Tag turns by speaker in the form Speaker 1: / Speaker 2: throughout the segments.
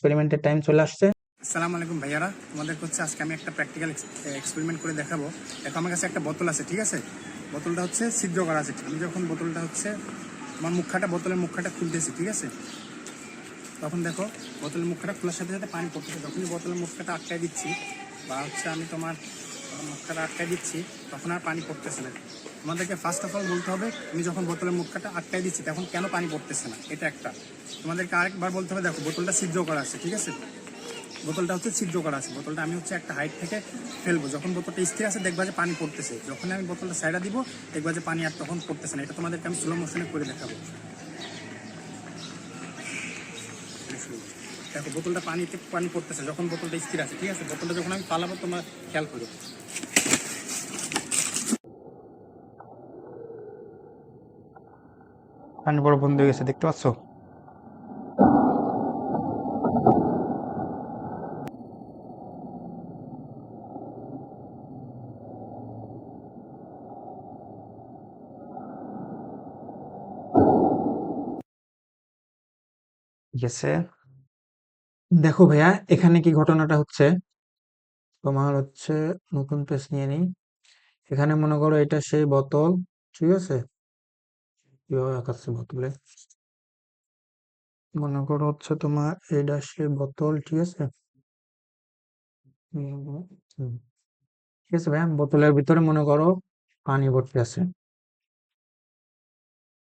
Speaker 1: এক্সপেরিমেন্টের time চলে আসছে।
Speaker 2: আসসালামু আলাইকুম ভাইয়ারা, তোমাদের হচ্ছে আজকে আমি একটা প্র্যাকটিক্যাল এক্সপেরিমেন্ট করে দেখাবো। দেখো, আমার কাছে একটা বোতল আছে, ঠিক আছে? বোতলটা হচ্ছে ছিদ্র করা আছে। আমি যখন বোতলটা হচ্ছে, আমার মুখাটা বোতলের মুখাটা খুলতেছি ঠিক আছে? তখন দেখো, বোতলের মুখটা খোলার সাথে সাথে পানি পড়তেছে। যখনই বোতলের মুখটা আটকায় দিচ্ছি, বা হচ্ছে আমি তোমার মুখটা আটকায় দিচ্ছি, তখন আর পানি পড়তেছে না। তোমাদেরকে ফার্স্ট অফ অল বলতে হবে আমি যখন বোতলের মুখটা আটকায় দিচ্ছি, তখন কেন পানি পড়তেছে না? এটা একটা। তোমাদেরকে আরেকবার বলতে হবে, দেখো, বোতলটা ছিদ্র করা আছে, ঠিক আছে? বোতলটা হচ্ছে ছিদ্র করা আছে। বোতলটা আমি হচ্ছে একটা হাইট থেকে ফেলব। যখন বোতলটা স্থির আছে, দেখবা যে পানি পড়তেছে। যখন আমি বোতলটা সাইডা দিব, দেখবা যে পানি আর তখন পড়তেছে না। এটা তোমাদেরকে আমি স্লো মোশনে করে দেখাবো। দেখো, বোতলটা পানিতে, পানি পড়তেছে, যখন বোতলটা স্থির আছে, ঠিক আছে? বোতলটা যখন আমি পালাবো, তোমার খেয়াল করো।
Speaker 1: পানি বড় বন্ধ হয়ে গেছে, দেখতে পাচ্ছ? দেখো ভাইয়া, এখানে কি ঘটনাটা হচ্ছে? তোমার হচ্ছে নতুন পেজ নিয়ে নিই। এখানে মনে করো এটা সেই বোতল, ঠিক আছে? কীভাবে আঁকাচ্ছে বোতলে মনে করো হচ্ছে তোমার এটা সেই বোতল ঠিক আছে। ঠিক আছে ভাইয়া বোতলের ভিতরে মনে করো পানি ভর্তি আছে।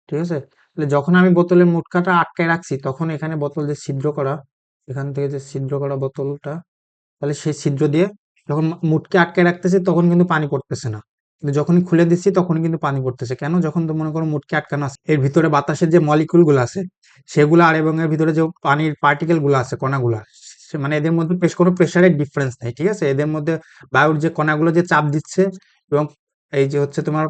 Speaker 1: ঠিক আছে? তাহলে যখন আমি বোতলের মুটকাটা আটকায় রাখছি তখন এখানে বোতল যে ছিদ্র করা এখান থেকে যে ছিদ্র করা বোতলটা তাহলে সেই ছিদ্র দিয়ে যখন মুটকে আটকায় রাখতেছি তখন কিন্তু পানি পড়তেছে না। কিন্তু যখনই খুলে দিচ্ছি তখন কিন্তু পানি পড়তেছে। কেন? যখন তো মনে করো মুটকে আটকানো আছে। এর ভিতরে বাতাসের যে মলিকুলগুলো আছে, সেগুলো আর এবং এর ভিতরে যে পানির পার্টিকেলগুলো আছে, কণাগুলো মানে এদের মধ্যে বেশ কোনো প্রেশারের ডিফারেন্স নাই, ঠিক আছে? এদের মধ্যে বায়ুর যে কণাগুলো যে চাপ দিচ্ছে এবং এই যে হচ্ছে তোমার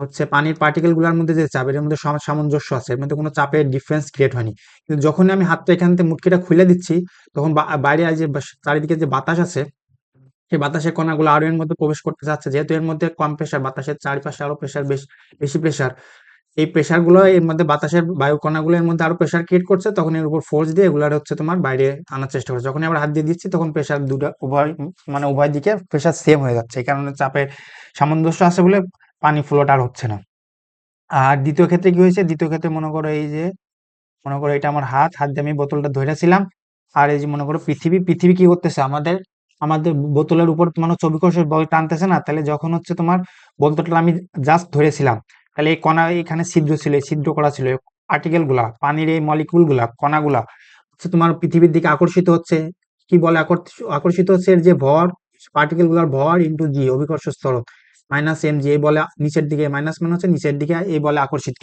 Speaker 1: হচ্ছে পানির পার্টিকেলগুলোর মধ্যে যে চাপ এর মধ্যে সম- সামঞ্জস্য আছে, এর মধ্যে কোনো চাপের ডিফারেন্স ক্রিয়েট হয়নি। কিন্তু যখনই আমি হাতটা এখান থেকে মুটকিটা খুলে দিচ্ছি, তখন বাইরে যে চারিদিকে যে বাতাস আছে সেই বাতাসের কণাগুলো আরও এর মধ্যে প্রবেশ করতে যাচ্ছে। যেহেতু এর মধ্যে কম প্রেশার বাতাসের চারিপাশে আরও প্রেশার বেশ, বেশি প্রেশার এই প্রেশারগুলো এর মধ্যে বাতাসের বায়ু কণাগুলো এর মধ্যে আরও প্রেশার ক্রিয়েট করছে, তখন এর উপর ফোর্স দিয়ে এগুলার হচ্ছে তোমার বাইরে আনার চেষ্টা করছে। যখন আবার হাত দিয়ে দিচ্ছি, তখন প্রেশার দুটো উভয় মানে উভয় দিকে প্রেশার সেম হয়ে যাচ্ছে। এই কারণে চাপের সামঞ্জস্য আছে বলে পানি ফ্লোটা আর হচ্ছে না। আর দ্বিতীয় ক্ষেত্রে কি হয়েছে? দ্বিতীয় ক্ষেত্রে মনে করো এই যে, মনে করো এটা আমার হাত হাত দিয়ে আমি বোতলটা ধরেছিলাম। আর এই যে মনে করো পৃথিবী পৃথিবী কি করতেছে? আমাদের আমাদের বোতলের উপর ছবি কোষের বল টানতেছে না, তাহলে যখন হচ্ছে তোমার বোতলটা আমি জাস্ট ধরেছিলাম, তাহলে এই কণা এখানে ছিদ্র ছিল ছিদ্র করা ছিল পার্টিকেলগুলা, পানির এই মলিকুলগুলা, কণাগুলা হচ্ছে তোমার পৃথিবীর দিকে আকর্ষিত হচ্ছে। কি বলে আকর্ষ- আকর্ষিত হচ্ছে এর যে ভর পার্টিকেলগুলার ভর ইন্টু জি অভিকর্ষ স্তর মাইনাস এম জি এই বলে নিচের দিকে মাইনাস মানে হচ্ছে নিচের দিকে, এই বলে আকর্ষিত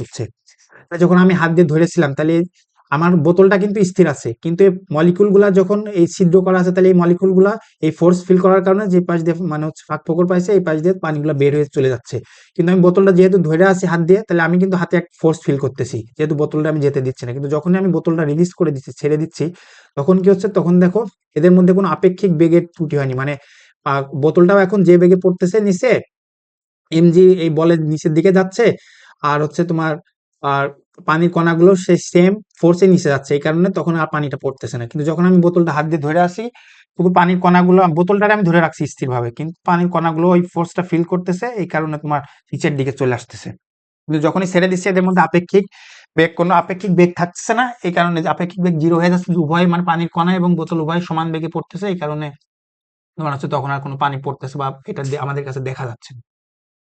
Speaker 1: তাহলে যখন আমি হাত দিয়ে ধরেছিলাম, তাহলে আমার বোতলটা কিন্তু স্থির আছে। কিন্তু এই মলিকুলগুলা যখন এই ছিদ্র করা আছে, তাহলে এই মলিকুলগুলা এই ফোর্স ফিল করার কারণে যে পাশ দিয়ে মানে হচ্ছে ফাঁক ফোকর পাইছে, এই পাশ দিয়ে পানিগুলো বের হয়ে চলে যাচ্ছে। কিন্তু আমি বোতলটা যেহেতু ধরে আছি হাত দিয়ে, তাহলে আমি কিন্তু হাতে এক ফোর্স ফিল করতেছি। যেহেতু বোতলটা আমি যেতে দিচ্ছি না। কিন্তু যখনই আমি বোতলটা রিলিজ করে দিচ্ছি, ছেড়ে দিচ্ছি, তখন কি হচ্ছে? তখন দেখো, এদের মধ্যে কোনো আপেক্ষিক বেগের ত্রুটি হয়নি। মানে বোতলটাও এখন যে বেগে পড়তেছে নিচে, এমজি এই বলের নিচের দিকে যাচ্ছে, আর হচ্ছে তোমার, আর পানির কণাগুলো সেই সেম ফোর্সে নিচে যাচ্ছে, এই কারণে তখন আর পানিটা পড়তেছে না। কিন্তু যখন আমি বোতলটা হাত দিয়ে ধরে আসি, শুধু পানির কণাগুলো বোতলটা আমি ধরে রাখছি স্থিরভাবে, কিন্তু পানির কণাগুলো ওই ফোর্সটা ফিল করতেছে, এই কারণে তোমার নিচের দিকে চলে আসতেছে। কিন্তু যখনই ছেড়ে দিচ্ছি, এদের মধ্যে আপেক্ষিক বেগ, কোনো আপেক্ষিক বেগ থাকছে না, এই কারণে আপেক্ষিক বেগ জিরো হয়ে যাচ্ছে উভয় মানে পানির কণা এবং বোতল উভয় সমান বেগে পড়তেছে, এই কারণে তোমার হচ্ছে তখন আর কোনো পানি পড়তেছে বা এটা আমাদের কাছে দেখা যাচ্ছে না।